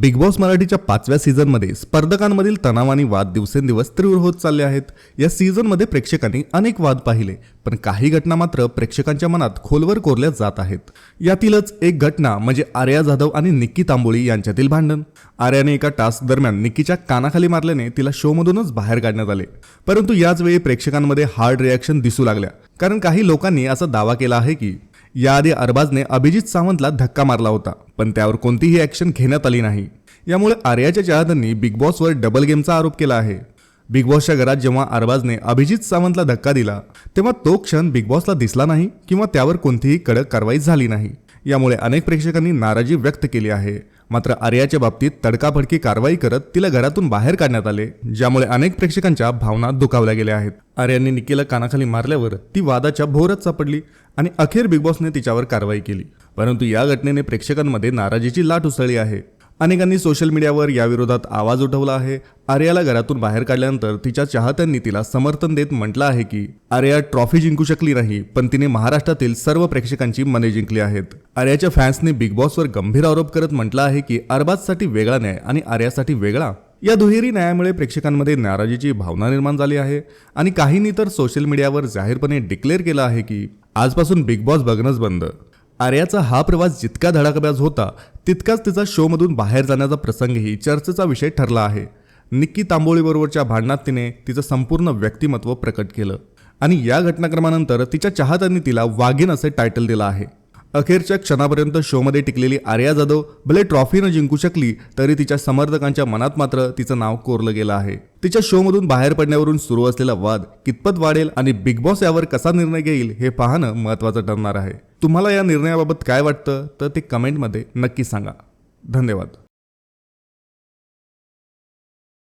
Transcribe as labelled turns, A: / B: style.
A: Big boss मराठीच्या पाचव्या सीझनमध्ये स्पर्धकांमधील तणाव आणि वाद दिवसेंदिवस तीव्र होत चालले आहेत. या सीझनमध्ये प्रेक्षकांनी अनेक वाद पाहिले पण काही घटना मात्र प्रेक्षकांच्या मनात खोलवर कोरल्या जात आहेत. यातीलच एक घटना म्हणजे आर्या जाधव आणि निक्की तांबोळी यांच्यातील भांडण. आर्याने एका टास्क दरम्यान निक्कीच्या कानाखाली मारल्याने तिला शोमधूनच बाहेर काढण्यात आले. परंतु याच वेळी प्रेक्षकांमध्ये हार्ड रिॲक्शन दिसू लागल्या कारण काही लोकांनी असा दावा केला आहे की याआधी अरबाजने अभिजित सावंतला धक्का मारला होता पण त्यावर कोणतीही ॲक्शन घेण्यात आली नाही. यामुळे आर्याच्या चाहत्यांनी बिग बॉसवर डबल गेमचा आरोप केला आहे. बिग बॉसच्या घरात जेव्हा अरबाजने अभिजित सावंतला धक्का दिला तेव्हा तो क्षण बिग बॉसला दिसला नाही किंवा त्यावर कोणतीही कडक कारवाई झाली नाही. यामुळे अनेक प्रेक्षकांनी नाराजी व्यक्त केली आहे. मात्र आर्याच्या बाबतीत तडकाफडकी कारवाई करत तिला घरातून बाहेर काढण्यात आले ज्यामुळे अनेक प्रेक्षकांच्या भावना दुखावल्या गेल्या आहेत. आर्याने निकीला कानाखाली मारल्यावर ती वादाच्या भोवरात सापडली आणि अखेर बिग बॉसने तिच्यावर कारवाई केली. परंतु या घटनेने प्रेक्षकांमध्ये नाराजीची लाट उसळली आहे. अनेकांनी सोशल मीडियावर याविरोधात आवाज उठवला आहे. आर्याला घरातून बाहेर काढल्यानंतर तिच्या चाहत्यांनी तिला समर्थन देत म्हटलं आहे की आर्या ट्रॉफी जिंकू शकली नाही पण तिने महाराष्ट्रातील सर्व प्रेक्षकांची मने जिंकली आहेत. आर्याच्या फॅन्सने बिग बॉसवर गंभीर आरोप करत म्हटलं आहे की अरबाजसाठी वेगळा न्याय आणि आर्यासाठी वेगळा. या दुहेरी न्यायामुळे प्रेक्षकांमध्ये नाराजीची भावना निर्माण झाली आहे आणि काहींनी तर सोशल मीडियावर जाहीरपणे डिक्लेअर केलं आहे की आजपासून बिग बॉस बघणंच बंद. आर्याचा हा प्रवास जितका धडाकाबाज होता तितकाच तिचा शोमधून बाहेर जाण्याचा प्रसंगही चर्चेचा विषय ठरला आहे. निक्की तांबोळीबरोबरच्या भांडणात तिने तिचं संपूर्ण व्यक्तिमत्व प्रकट केलं आणि या घटनाक्रमानंतर तिच्या चाहत्यांनी तिला वाघीन असे टायटल दिलं आहे. अखेरच्या क्षणापर्यंत शोमध्ये टिकलेली आर्या जाधव भले ट्रॉफीनं जिंकू शकली तरी तिच्या समर्थकांच्या मनात मात्र तिचं नाव कोरलं गेलं आहे. तिच्या शोमधून बाहेर पडण्यावरून सुरू असलेला वाद कितपत वाढेल आणि बिग बॉस यावर कसा निर्णय घेईल हे पाहणं महत्त्वाचं ठरणार आहे. तुम्हाला या निर्णयाबाबत काय वाटतं तर ते कमेंटमध्ये नक्की सांगा. धन्यवाद.